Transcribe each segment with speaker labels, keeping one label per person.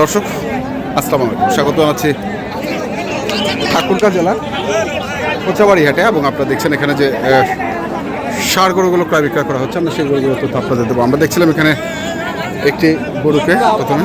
Speaker 1: দর্শক, আসসালামু আলাইকুম। স্বাগত জানাচ্ছি ঠাকুরকা জেলা কোচাবাড়ি হাটে এবং আপনারা দেখছেন এখানে যে সার গরুগুলো ক্রয় বিক্রয় করা হচ্ছে। আমরা সেই গরুগুলো তথ্য আপনাদের দেবো। আমরা দেখছিলাম এখানে একটি গরুকে প্রথমে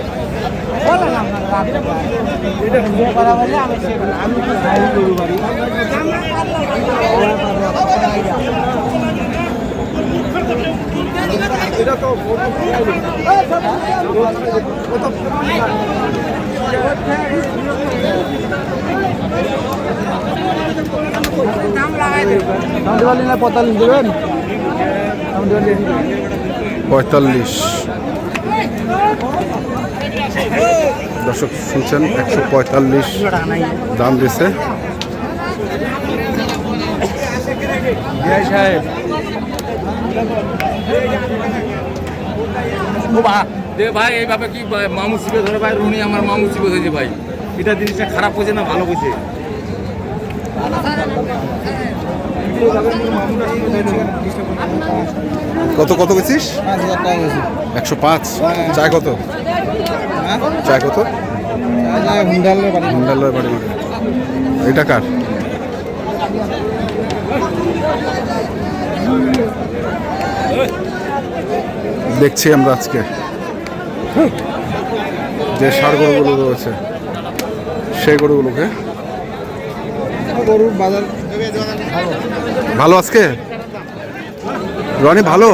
Speaker 1: কত
Speaker 2: পঁয়তাল্লিশ দেবেন
Speaker 1: পঁয়তাল্লিশ দর্শক শুনছেন একশো পঁয়তাল্লিশ দাম দিছে
Speaker 2: সাহেব দে ভাই এইভাবে কি মামু চিপে ধরে ভাই রুনি আমার মামু চিপে ধরেছে ভাই। এটা জিনিসটা খারাপ হয়েছে না ভালো হয়েছে?
Speaker 1: কত কত গেছিস একশো পাঁচ। চায় কত। চায় কত?
Speaker 2: হুন্ডালের বাড়ি।
Speaker 1: এটা কার? দেখছি আমরা আজকে। যে সার গরুগুলো রয়েছে সেই গরুগুলোকে।
Speaker 2: গরুর বাজার
Speaker 1: ভালো আজকে? রনি ভালো?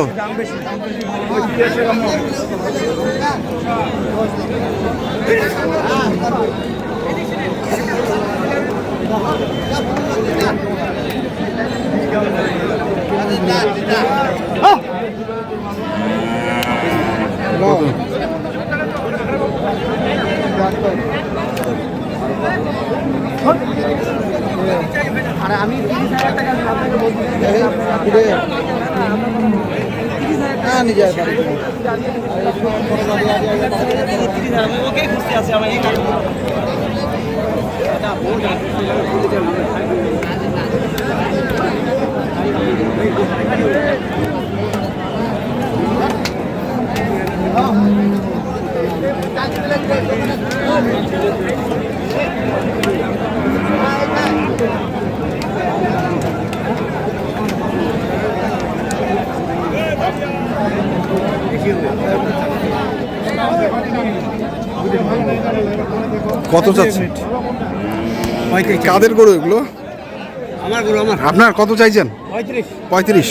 Speaker 2: আরে আমি তিরিশ হাজার টাকা আপনাকে বলছি। হ্যাঁ নিজের বাড়ি ওকে খুশি আছে আমার এই
Speaker 1: কত চাচ্ছে কাদের গরু এগুলো?
Speaker 2: আমার গরু আমার।
Speaker 1: আপনার কত চাইছেন?
Speaker 2: পঁয়ত্রিশ।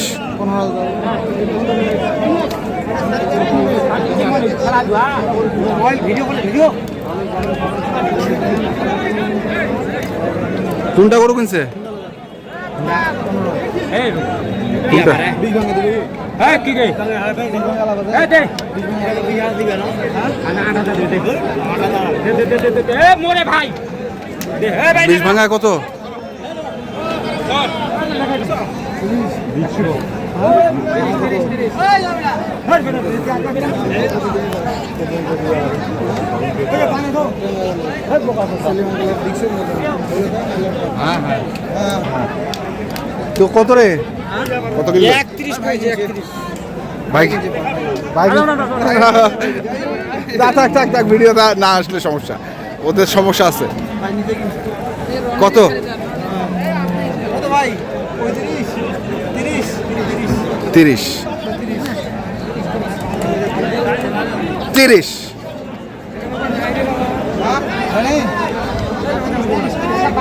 Speaker 1: কোনটা গরু কিনছে?
Speaker 2: হ্যাঁ কি রে? এ মোরে ভাই।
Speaker 1: বিষ ভাঙা কত? তো কত রে? কত কিলো?
Speaker 2: একত্রিশ খাইছে একত্রিশ।
Speaker 1: ভাই ভাই না থাক থাক থাক ভিডিও না আসলে সমস্যা। ওদের সমস্যা আছে। কত?
Speaker 2: ভাই? তিরিশ
Speaker 1: তিরিশ। তিরিশ।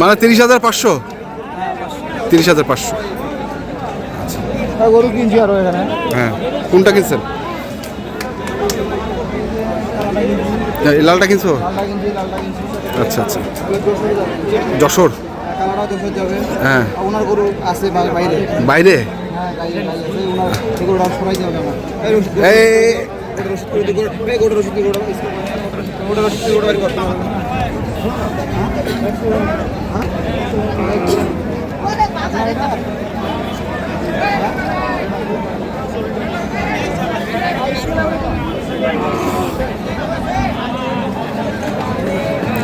Speaker 1: মানে তিরিশ হাজার পাঁচশো? তিরিশ হাজার পাঁচশো।
Speaker 2: গরু কিনছি আরও এখানে।
Speaker 1: হ্যাঁ কোনটা কিনছেন? হ্যাঁ, লালটা কিনছো? আচ্ছা আচ্ছা। যশোর? হ্যাঁ।
Speaker 2: ওনার গরু আছে বাইরে।
Speaker 1: বাইরে?
Speaker 2: হ্যাঁ এই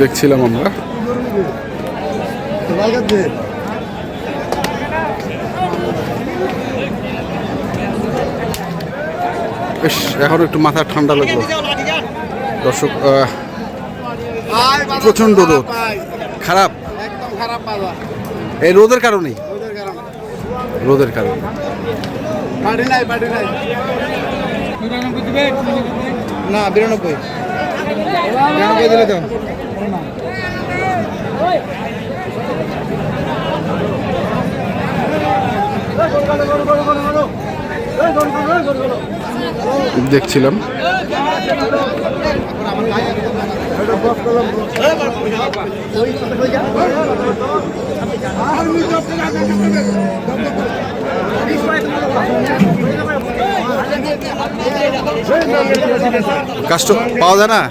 Speaker 1: দেখছিলাম আমরা। এখন একটু মাথা ঠান্ডা লাগল। দর্শক প্রচণ্ড রোদ খারাপ
Speaker 2: একদম খারাপ বাবা
Speaker 1: এই রোদের কারণেই রোদের কারণে
Speaker 2: না বিরানব্বই বিরানব্বই দিলে তো
Speaker 1: দেখছিলাম। কাস্ট পাওয়া যায় না?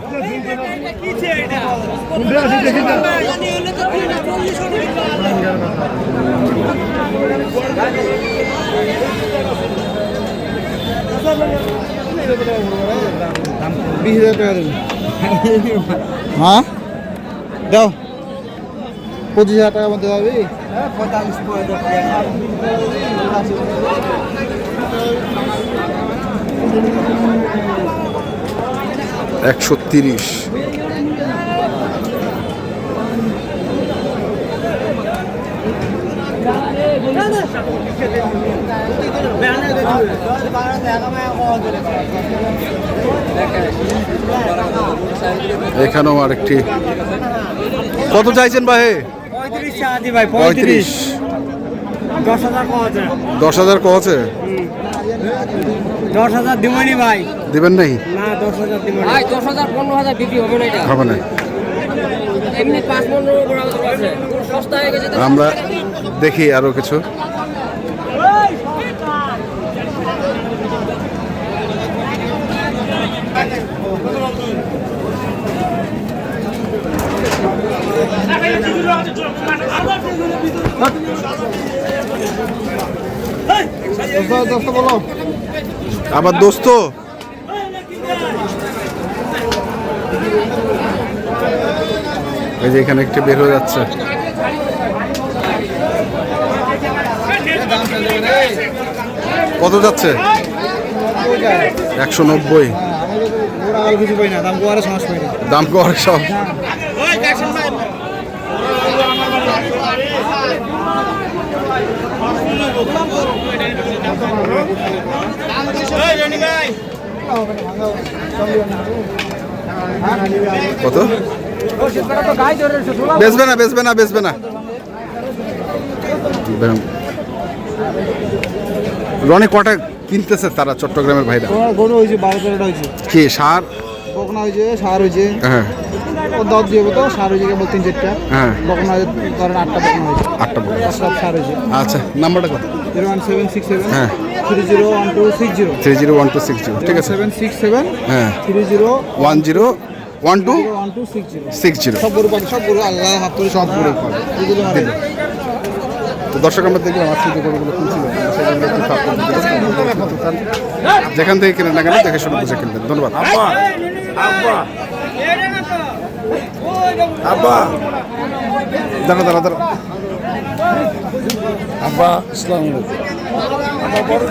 Speaker 2: বিশ হাজার টাকা দেবেন হ্যাঁ? দাও। পঁচিশ হাজার টাকার মধ্যে যাবি পঁয়তাল্লিশ।
Speaker 1: একশো তিরিশ। এখানেও আরেকটি। কত চাইছেন ভাই?
Speaker 2: পঁয়ত্রিশ ভাই
Speaker 1: পঁয়ত্রিশ।
Speaker 2: দশ হাজার পাওয়া
Speaker 1: দশ হাজার কছে
Speaker 2: দশ হাজার দিবনি ভাই।
Speaker 1: দিবেন নাই?
Speaker 2: না দশ হাজার দিবনি।
Speaker 3: ভাই দশ হাজার পনেরো হাজার বিক্রি হবে না এটা।
Speaker 1: হবে না।
Speaker 3: এমনি পাঁচ পনেরো আছে সস্তা গেছে তো
Speaker 1: আমরা দেখি আরও কিছু। আবার দোস্ত। এই যে এখানে একটি বের হয়ে যাচ্ছে। কত যাচ্ছে? একশো নব্বই।
Speaker 2: দাম
Speaker 1: কর সব? কত? বেচবে না বেচবে না। বেচবে না। রনি কটা কিনতেছে তারা চট্টগ্রামের ভাইরা?
Speaker 2: গরু হয়েছে বারো তেরোটা হয়েছে।
Speaker 1: কি সার?
Speaker 2: বকনা হয়েছে সার হয়েছে।
Speaker 1: হ্যাঁ।
Speaker 2: ও দশ দিয়ে তো সার হয়েছে কেবল তিন চারটা।
Speaker 1: হ্যাঁ।
Speaker 2: বকনা ধরেন আটটা বকনা হয়েছে।
Speaker 1: আটটা বড়
Speaker 2: সব সার হয়েছে।
Speaker 1: আচ্ছা নাম্বারটা কত?
Speaker 2: Zero one seven six seven.
Speaker 1: হ্যাঁ।
Speaker 2: Three zero one two six zero.
Speaker 1: Three zero one two six zero ঠিক আছে।
Speaker 2: Seven six seven.
Speaker 1: হ্যাঁ।
Speaker 2: Three zero
Speaker 1: one zero one two
Speaker 2: one two six zero.
Speaker 1: Six zero.
Speaker 2: সব গরু পাবে সব গরু আল্লাহ হাত করে সব গরু পাবে।
Speaker 1: তো দর্শক আমরা দেখলাম আজকে যে গরুগুলো। যেখান থেকে কিনে না কেন দেখে শুনে বুঝে কিনবেন। ধন্যবাদ।
Speaker 4: আব্বা
Speaker 1: দাঁড়া দাঁড়া দাঁড়া
Speaker 4: আব্বা ইসলাম আব্বা বড়